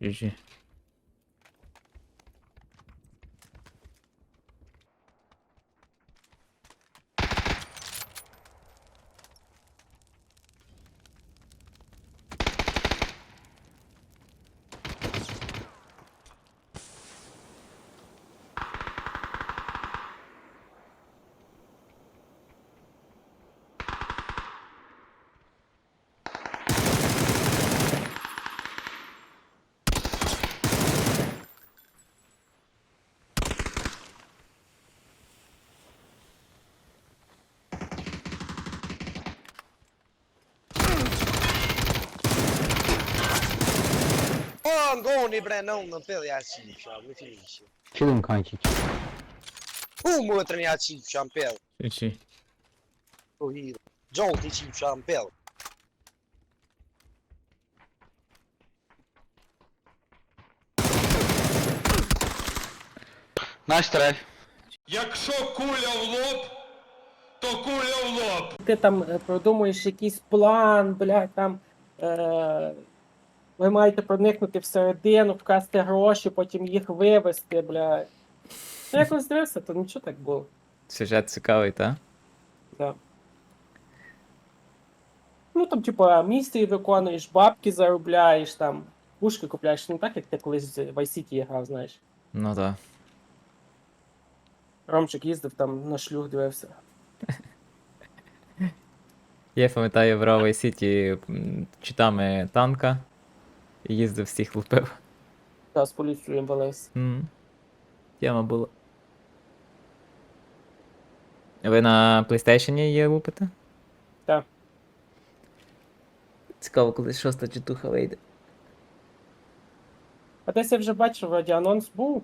继续。GG. Aa, gewoon niet brengen, não, não perde a si, já, muito isso. Chilling kanki. Como outra minha si, champel, GG. corrida. John, tem si, champel. Наш трай. Якщо куля в лоб, то куля в лоб. Ти там е, продумуєш якийсь план, блядь, там. Е- ви маєте проникнути всередину, вкрасти гроші, потім їх вивезти, блядь. Ну, якось дивився, то нічого так було. Сюжет цікавий, та? Да. Ну там, типа, місії виконуєш, бабки заробляєш, там, пушки купляєш, не так, як ти колись в Vice City грав, знаєш. Ну да. Ромчик їздив там на шлюх дивився. Я пам'ятаю в Равой Сіті читами танка їздив всіх лупив. Та з поліцією. М. Тема була. Ви на PlayStation її лупите? Так. Цікаво, коли шоста читуха вийде. А десь я вже бачив, вроді анонс був.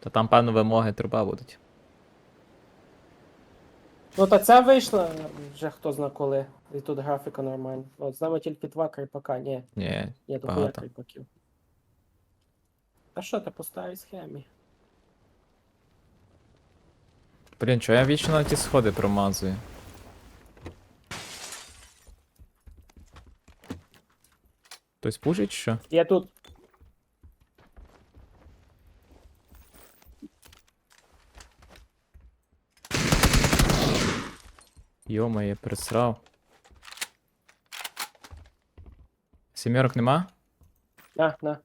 То там, певно, вимоги труба будуть. Ну та ця вийшла вже хто зна коли. І тут графіка нормальна. От з нами тільки два кріпака, ні, Ні. є дохуя Багато. кріпаків. Та що ти по старій схемі? Блін, чого я вічно на ті сходи промазую? Хтось пушить що? Я тут. Йома, я присрав. Сімерок нема? На, на.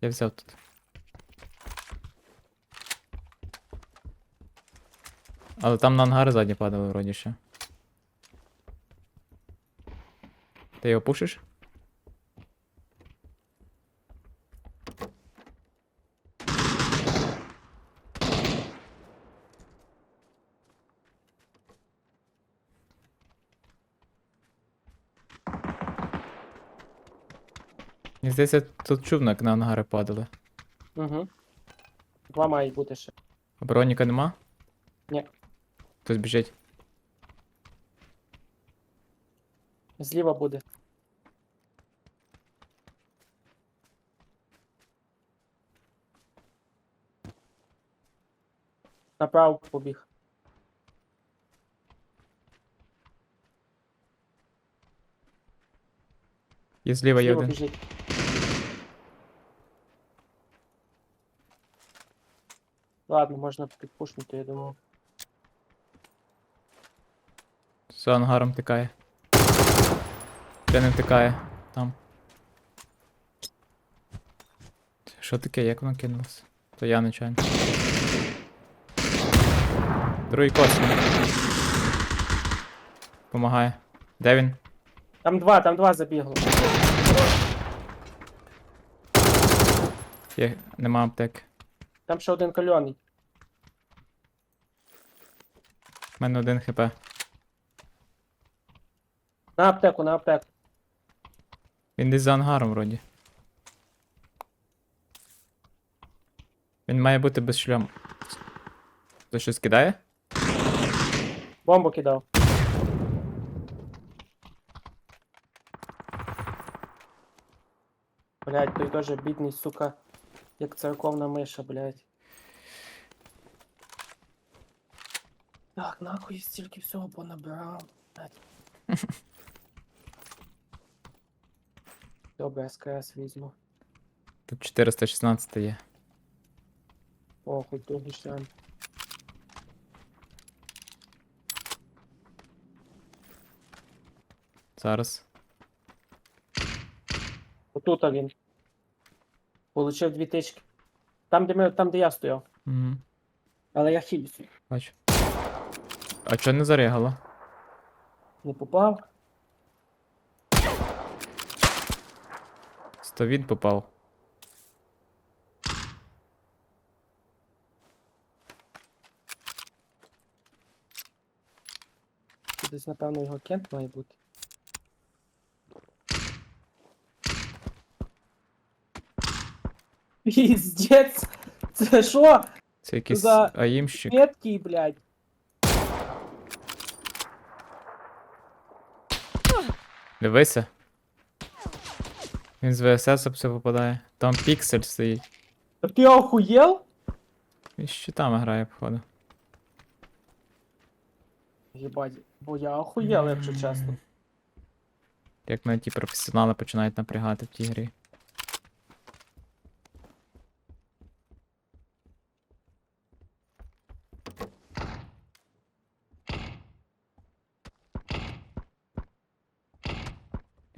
Я взяв тут. Але там на ангари задні падали вроді ще. Ти його пушиш? Мені здається, тут чув, як на ангари падали. Угу. Два мають бути ще. Броніка нема? Ні. Хтось біжить. Зліва буде. Направо побіг. Є зліва є Зліва один. біжить. Ладно, можна підпушнути, я думаю. За ангаром тикає. Де не втикає. Там. Що таке, як воно кинулося? То я нечайно. Другий космік. Помагає. Де він? Там два, там два забігло. Є... Нема аптеки. Там ще один кальоний. У мене один хп. На аптеку, на аптеку. Він десь за ангаром вроді. Він має бути без шльому. Хто щось кидає? Бомбу кидав. Блять, той теж бідний, сука, як церковна миша, блять. Так, нахуй я стільки всього понабирав. блядь. Добре, СКС візьму. Тут 416 є. О, хоч другий шлям. Зараз. Отут він. Получив дві тички. Там, де ми, там, де я стояв. Угу. Але я хілюся. Бачу. А чого не зарягало? Не попав. Сто він попав. Десь, напевно, його кент має бути. Піздець! Це що? Це якийсь За- аїмщик. Меткий, блядь. Дивися. Він з ВСС все випадає. Там піксель стоїть. Та Ти охуєл? Він з щитами грає, походу. Єбать, бо я охуєл, якщо чесно. Як мене ті професіонали починають напрягати в тій грі.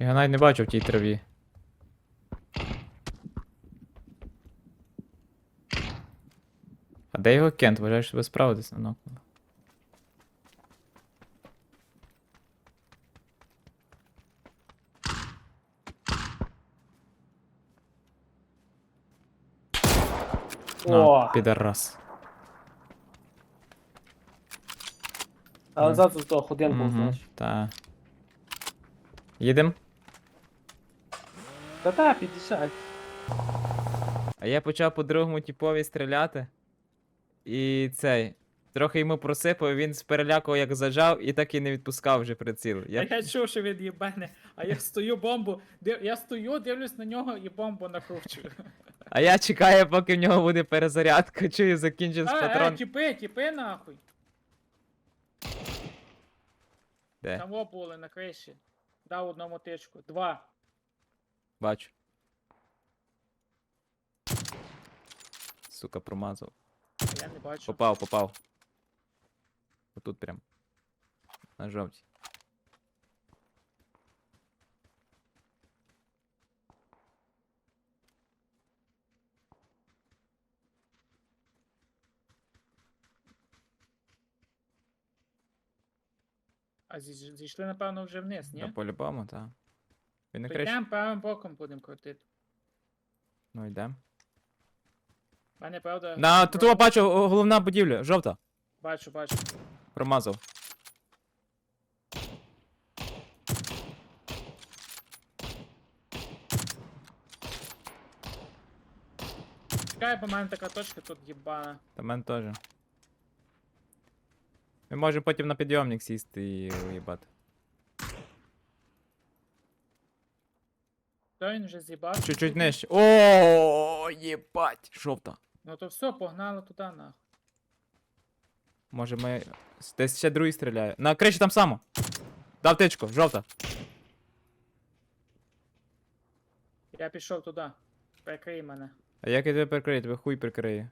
Я навіть не бачив в тій траві. А де його кент? Вважаєш, що ви справитесь на нокну? О, підарас. але здох один був, Мгм, значить. Та. Їдем? Та-та, 50. А я почав по другому типові стріляти. І цей. Трохи йому просипав, він з переляку як зажав і так і не відпускав вже приціл. Я... А я чув, що він їбане, а я стою бомбу, див... я стою, дивлюсь на нього і бомбу накручую. А я чекаю, поки в нього буде перезарядка, чую, закінчився А, е, патрон. тіпи, тіпи нахуй. Де? Там були на криші. Дав одному тичку. Два. Бачу. Сука, промазав. А Я не бачу. Попав, попав. Отут прям. На жовтій. А зі- зійшли, напевно, вже вниз, Та ні? по-любому, так. Він не То кричить. йдемо правим боком будемо крутити. Ну йдем. Мене, правда. На, тут бачу о, головна будівля, жовта. Бачу, бачу. Промазав. Чекай, бо в мене така точка тут їбана. Та мене теж. Ми можемо потім на підйомник сісти і уїбати. То він вже з'їбав. Чуть-чуть нижче. О, єбать! Жовта. Ну то все, погнали туди нахуй. Може ми. Десь ще другий стріляє. На криші там само. Дав тичку, жовта. Я пішов туди. Прикрий мене. А як я тебе прикрию? Тебе хуй прикриє.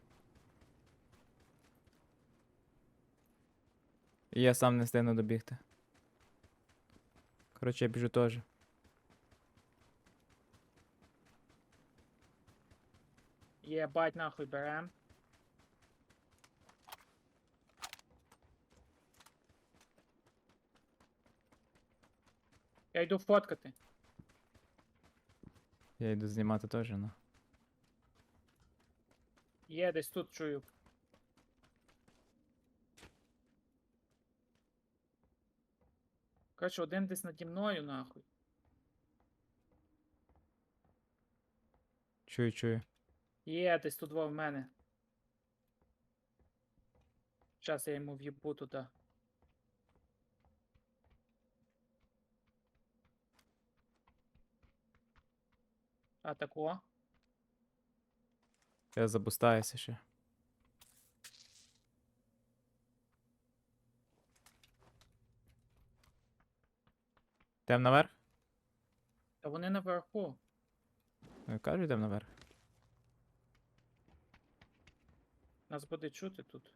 І я сам не встигну добігти. Коротше, я біжу теж. Єбать нахуй берем. Я йду фоткати. Я йду знімати теж, ну. Є, десь тут чую. Коротше, один десь наді мною, нахуй. Чую, чую. Є, десь тут во в мене. Зараз я йому в'їбу туди. А тако? Я забустаюся ще. Йдем наверх? Та вони наверху. Ну, кажу, йдем наверх. Нас буде чути тут.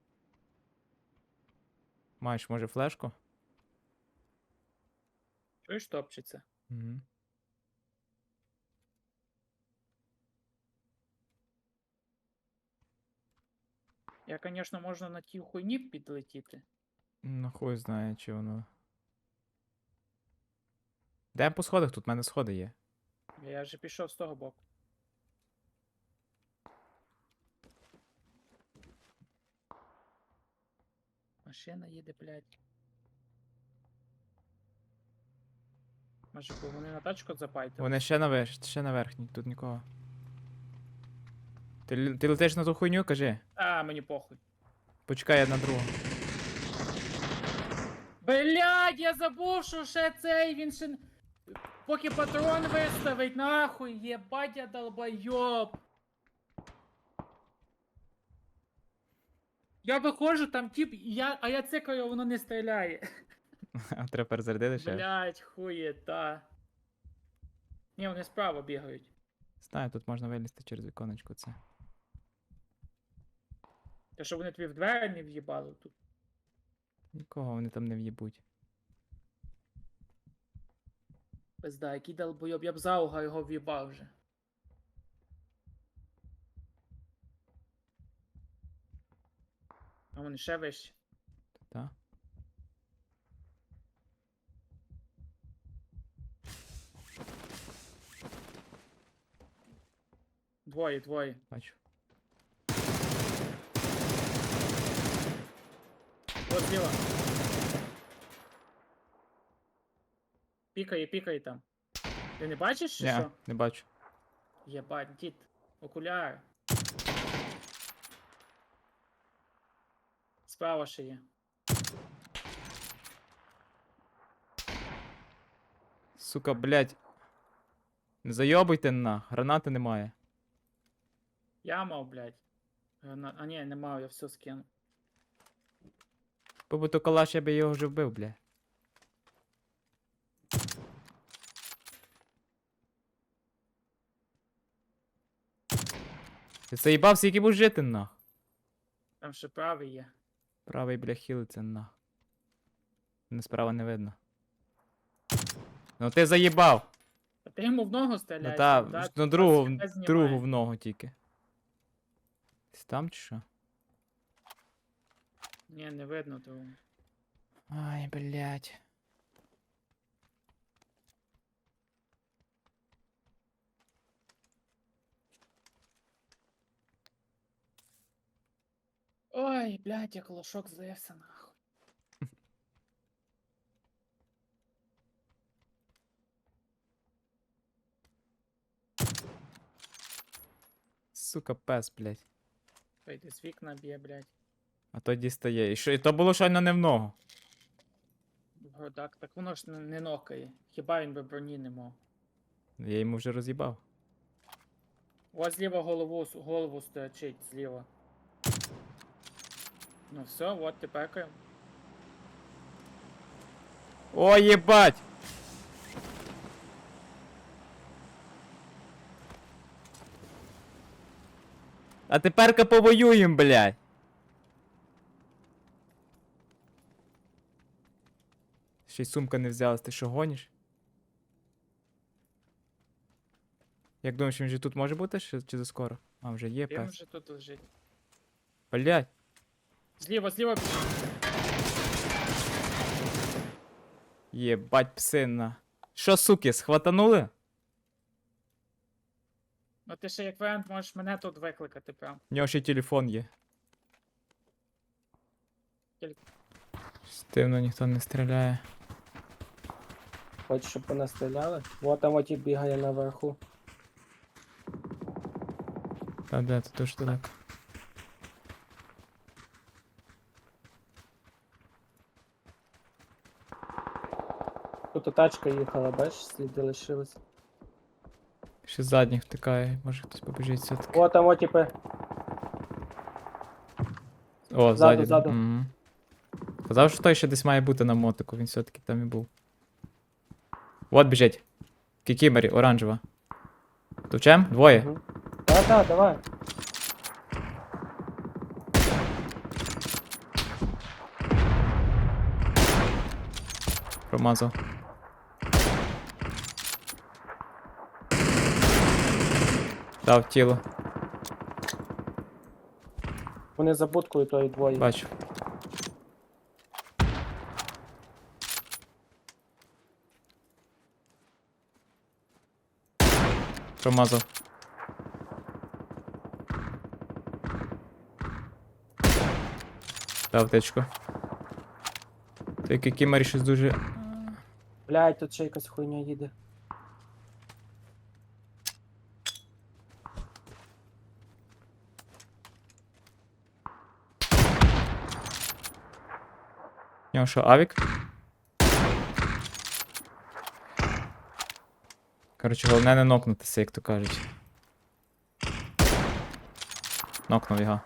Маєш, може, флешку? Чуєш, топчеться? Угу. Я, звісно, можна на тій хуйні підлетіти. Ну, хуй знає, чи воно. Де по сходах? Тут в мене сходи є. Я вже пішов з того боку. Машина їде, блядь. Може, бо вони на тачку запайтили? Вони ще на виш, ще на верхній, тут нікого. Ти, л- ти летиш на ту хуйню, кажи. А, мені похуй. Почекай, я на другу. Блядь, я забув, що ще цей, він ще... н- Поки патрон виставить, нахуй, єбать я долбойоб. Я виходжу, там тип, і я, а я цикаю, воно не стріляє. А треба перезарядити ще. Блять, хуєта. Ні, вони справа бігають. Знаю, тут можна вилізти через віконечко це. Та що вони тобі в двері не в'їбали тут. Нікого вони там не в'їбуть. Пизда, який долбойоб, я б зауга його в'їбав вже. А вони ще вище. Та? Двоє, двоє. Бачу. От зліва. Пікає, пікає там. Ти не бачиш, чи Ні, що? не бачу. Єбать, дід. Окуляри. Справа ще є. Сука, блядь. Не зайобуйте на, гранати немає. Я мав, блядь. Грана- А ні, не мав, я все скину. Побуту калаш, я би його вже вбив, бля. Ти заїбав, скільки будеш жити нах? Там ще правий є. Правий, бля, хилиться нах. Не справа не видно. Ну ти заїбав! А ти йому в ногу Ну та, да? ну другу, в- другу в ногу тільки. Десь там чи що? Ні, не видно того. Ай, блядь. Ой, блядь, як лошок злився нахуй. Сука, пес, блядь. Вийди з вікна б'є, блядь. А то дістає. І що? І то було щойно не в ногу. Гордак, так воно ж не, не нокає. Хіба він би броні не мав. Я йому вже роз'їбав. Ось зліва голову, голову строчить зліва. Ну все, от тепер. ка- О, єбать! А тепер-ка повоюєм, блядь. Ще й сумка не взялась, ти що гониш? Як думаєш, він же тут може бути чи, чи заскоро? А, вже є Він вже тут лежить. Блядь. Зліва, зліва. Єбать псина. Що, суки, схватанули? Ну ти ще як варіант можеш мене тут викликати прям. У нього ще телефон є. Теле- Стивно ніхто не стріляє. Хочеш, щоб вони стріляли? Вот там оті бігає наверху. Та де, тут дуже далеко. тачка їхала, бачиш, сліди лишились. Ще з задніх втикає, може хтось побіжить все-таки. О, там отіпи. О, ззаді. ззаду. Мгм. Казав, що той ще десь має бути на мотику, він все-таки там і був. От біжить. Кікімері, оранжева. Товчем? Двоє. Мгм. Та-та, давай. Промазав. Дав тіло, Вони за будкою тої двоє. бачу. Промазав. Дав тичку. Той кікімарі щось дуже. Блядь, тут ще якась хуйня їде. Нього що, авік? Коротше, головне не нокнутися, як то кажуть. Нокнув його.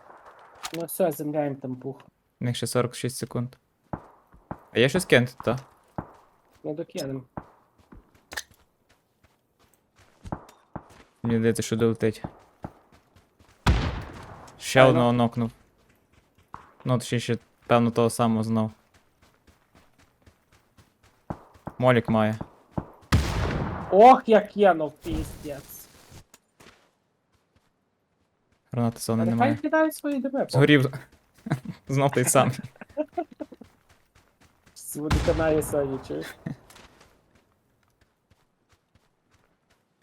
Ну все, земляємо там пух. У них ще 46 секунд. А є щось кинути, та? Не докинем. Мені здається, що долетить. Ще Файно. одного нокнув. Ну, точніше, певно, того самого знов. Молік має. Ох, я кинув, піздець. Гранати зони Нехай немає. кидають свої ДБ. Згорів. Знов той самий. Водоканалі Соні, чуєш?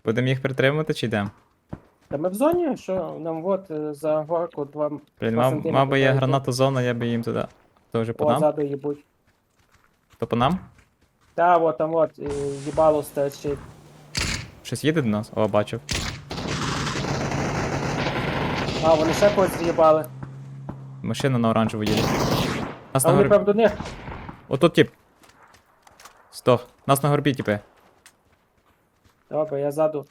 Будемо їх притримувати чи йдемо? Та ми в зоні, що нам от е, за горку два Блін, Два мав, сантиметри мав би я гранату зона, я би їм туди. Тоже по о, нам? ззаду їбуть. То по нам? Та, от там от, е, їбало стерчить. Щось їде до нас? О, бачив. А, вони ще когось з'їбали. Машина на оранжеву їде. Нас А на вони горбі. прям до них. Отут тип. Стох. Нас на горбі, типи. Добре, я ззаду.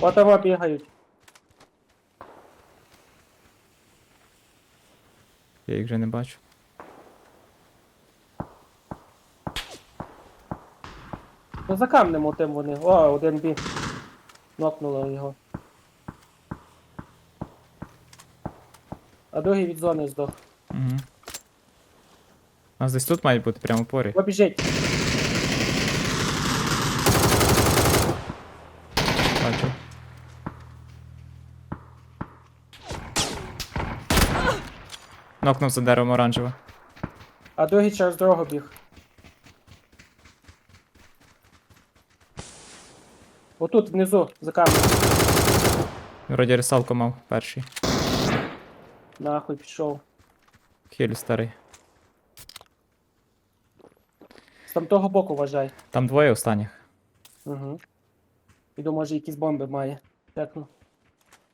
От там бігають. Я їх вже не бачу. Ну за камнем отим вони. О, один бі. Нокнуло його. А другий від зони здох. Угу. А десь тут мають бути прямо порі. Побіжить. Бачу. Нокнув за деревом оранжеве. А другий через дорогу біг. Отут внизу, за камнем. Вроді рисалку мав перший. Нахуй пішов. Хіль старий. З там того боку вважай. Там двоє останніх. Угу. Іду, може, якісь бомби має. Чекну.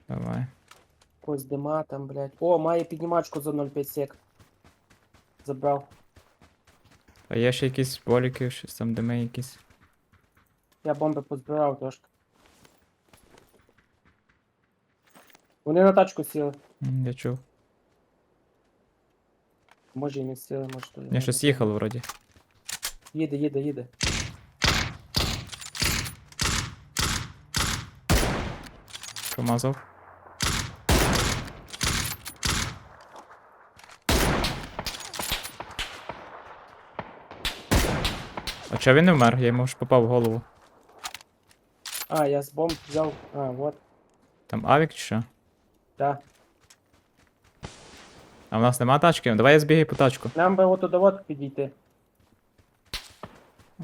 Давай. Ось дима там, блядь. О, має піднімачку за 0,5 сек. Забрав. А є ще якісь боліки, щось там дими якісь. Я бомби позбирав трошки. Вони на тачку сіли. М, Я чув. Може і не сіли, може то. Я щось їхало вроді. Їде, їде, їде. Промазав. А чого він не вмер? Я йому ж попав в голову. А, я з бомб взяв. А, вот. Там авік чи що? Да. А в нас нема тачки? Давай я збігаю по тачку. Нам би от от підійти.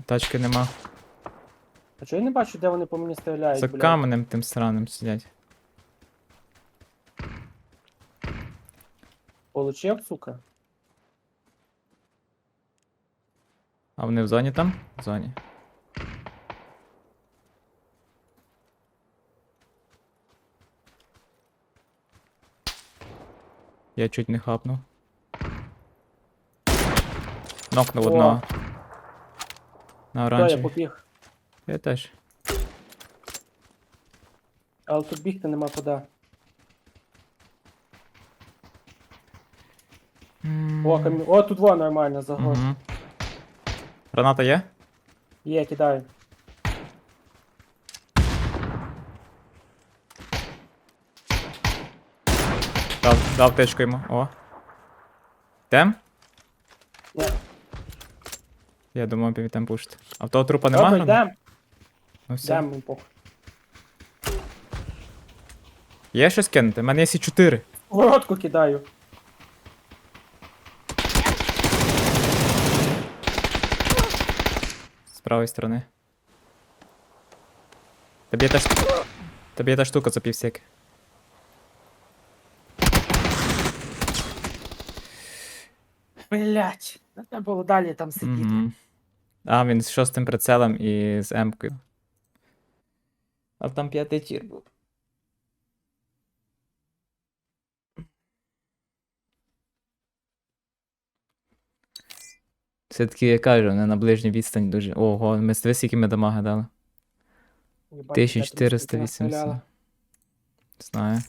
Тачки нема. А чого я не бачу, де вони по мені стріляють, За блядь? каменем тим странним сидять. Получив, сука? А вони в зоні там? В зоні. Я чуть не хапнув. Нокнув О. одного. На То я оранжеві. побіг. Я теж. Але тут бігти нема куди. О, камі... О, тут во нормально загор. Угу. Граната є? Є, кидаю. Дав, дав тичку йому. О. Тем? Ні. Я думав, пів там пушити. А в того трупа нема? Добре, гранат? йдем, Ну все. йдем, похуй. Є щось кинути? У мене є сі 4. Воротку кидаю. Правої сторони. Тобі та штука. Тобі та штука за півсеки. Блять, треба було далі там сидіти. Угу. А, він з шостим прицелом і з М-кою. А там п'ятий тір був. Все-таки я кажу, не на ближній відстані дуже. Ого, ми дивись, скільки ми дамага дали. Єбать, я тобі скільки 1480. Знаю.